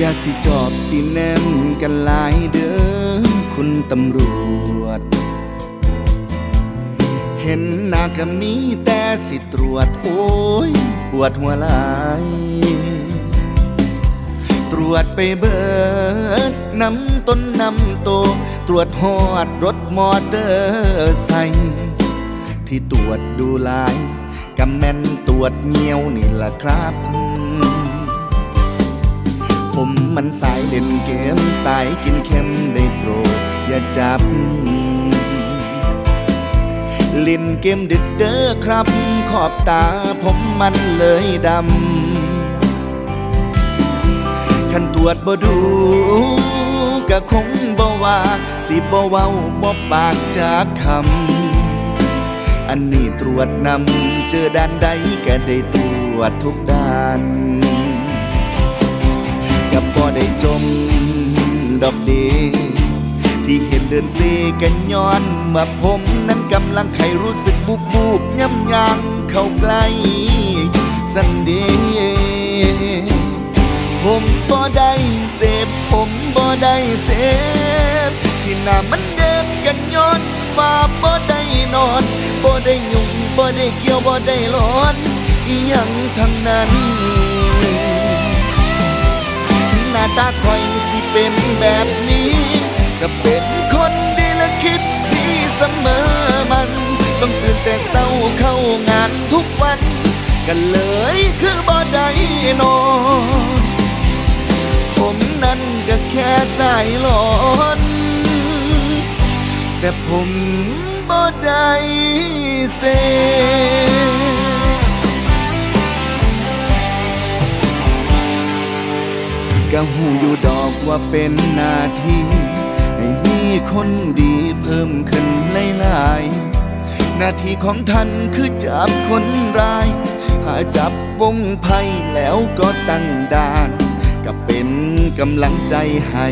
ยาสิจอบสิแนมกันหลายเด้อคุณตำรวจ เห็นหน้าก็มีแต่สิตรวจโอ้ยปวดหัวหลาย ตรวจไปเบิดน้ำต้นน้ำโต ตรวจหอดรถมอเตอร์ไซค์ที่ตรวจดูลายกำแม่นตรวจเงียวนี่ล่ะครับ ผมมันสายเล่นเกมสายกินเค็มได้โปรดอย่าจับล่นเกมดึกเด้อครับ ขอบตาผมมันเลยดำคันตรวจบ่ดูก็คงบ่ว่า สิบ่เว้าบ่ปากจากคำ อันนี้ตรวจนำเจอด้านใดก็ได้ตรวจทุกด้าน ดอกเดที่เห็นเดินเซกันย้อนว่าผมนั้นกำลังไขรู้สึกบุบบูบย่ำยางเข้าใกล้สันเดย์ผมบ่ได้เสพผมบ่ได้เสพที่หน้ามันเด็บกันย้อนว่าบ่ได้นอนบ่ได้ยุ่งบ่ได้เกี่ยวบ่ได้ร้อนอีหยังทั้งนั้น ตาคอยสิเป็นแบบนี้ ก็เป็นคนดีและคิดดีเสมอมัน ต้องตื่นแต่เศร้าเข้างานทุกวัน กันเลยคือบ่ได้นอนผมนั้นก็แค่สายหลอนแต่ผมบ่ได้เส ก็หูอยู่ดอกว่าเป็นหน้าที่ให้มีคนดีเพิ่มขึ้นหลายๆหน้าที่ของท่านคือจับคนร้าย หาจับวงไพ่แล้วก็ตั้งด่าน ก็เป็นกำลังใจให้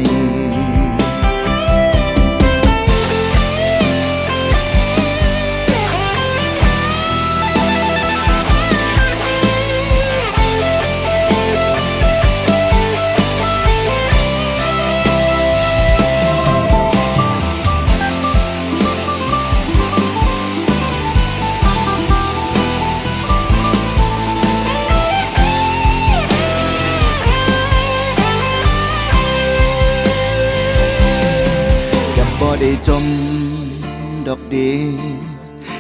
ได้จมดอกเด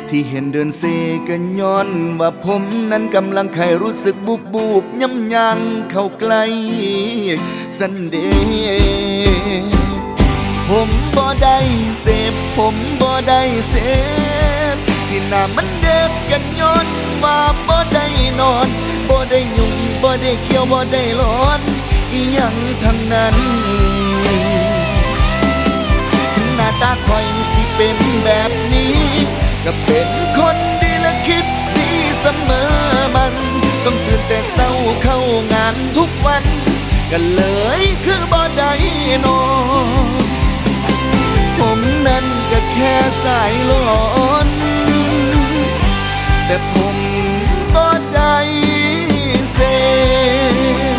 ที่เห็นเดินเซกันย้อนว่าผมนั้นกำลังไขรู้สึกบุบบูบย่ำยังเข้าใกล้สันเดผมบ่ได้เสพผมบ่ได้เสพที่หน้ามันเด็บกันย้อนว่าบ่ได้นอนบ่ได้ยุ่งบ่ได้เกี่ยวบ่ได้ร้อนอีหยังทั้งนั้น คอยสิเป็นแบบนี้ ก็เป็นคนดีและคิดดีเสมอมัน ต้องตื่นแต่เศร้าเข้างานทุกวันก็เลยคือบ่ได้นอนผมนั้นก็แค่สายหลอนแต่ผมบ่ได้เสพ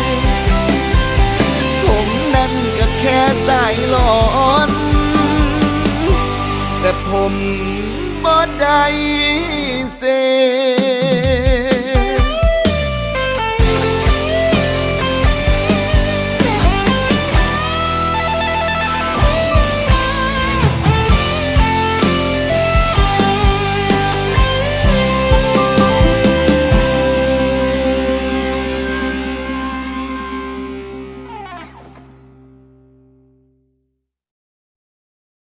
ผมนั้นก็แค่สายหลอน ผมบ่ได้